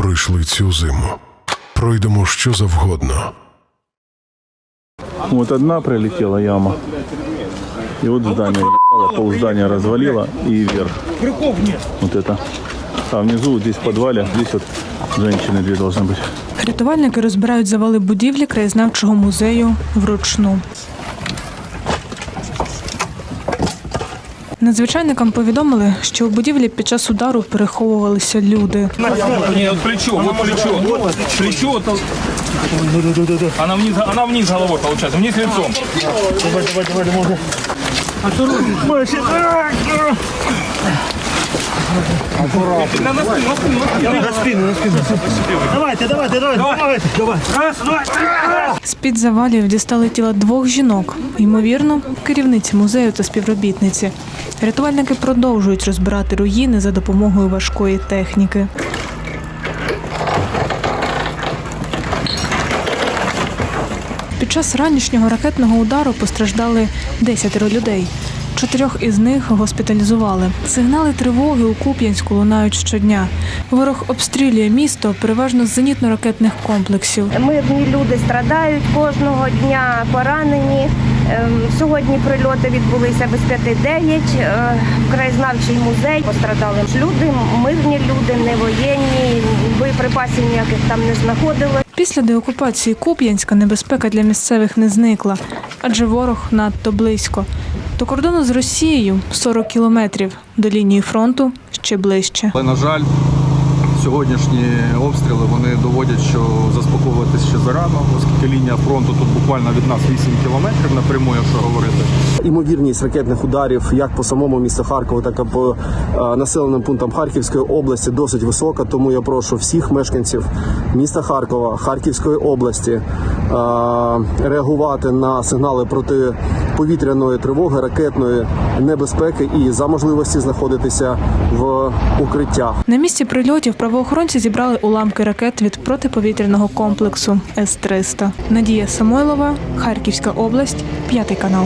пройшли цю зиму. Пройдемо що завгодно. Вот одна прилетела яма. И вот здание ебало, пол здания развалило и вверх. Вот это. А внизу, вот здесь в подвале, здесь вот женщины две должны быть. Рятувальники розбирають завали будівлі краєзнавчого музею вручну. Надзвичайникам повідомили, що у будівлі під час удару переховувалися люди. Ні, от плечо, от плечо. Плечо, вот, она вниз, вона вниз головою, виходить, вниз лицом. На, на спину, на спину, на спину. Давайте, давайте, давайте, давайте, давай. Раз, два, З-під завалів дістали тіла двох жінок, ймовірно, керівниці музею та співробітниці. Рятувальники продовжують розбирати руїни за допомогою важкої техніки. Під час ранішнього ракетного удару постраждали 10 людей. Чотирьох із них госпіталізували. Сигнали тривоги у Куп'янську лунають щодня. Ворог обстрілює місто переважно з зенітно-ракетних комплексів. Мирні люди страдають кожного дня, поранені. Ем, Сьогодні прильоти відбулися без п'яти дев'ять. Е, Краєзнавчий музей пострадали люди, мирні люди, не воєнні, боєприпасів ніяких там не знаходили. Після деокупації Куп'янська небезпека для місцевих не зникла, адже ворог надто близько. До кордону з Росією 40 кілометрів, до лінії фронту ще ближче. Але, на жаль, сьогоднішні обстріли вони доводять, що заспокоюватися ще зарано, оскільки лінія фронту тут буквально від нас 8 кілометрів напряму, якщо говорити. Імовірність ракетних ударів як по самому місту Харкову, так і по е, населеним пунктам Харківської області досить висока. Тому я прошу всіх мешканців міста Харкова, Харківської області реагувати на сигнали протиповітряної тривоги, ракетної небезпеки і за можливості знаходитися в укриттях. На місці прильотів правоохоронці зібрали уламки ракет від протиповітряного комплексу С-300. Надія Самойлова, Харківська область, п'ятий канал.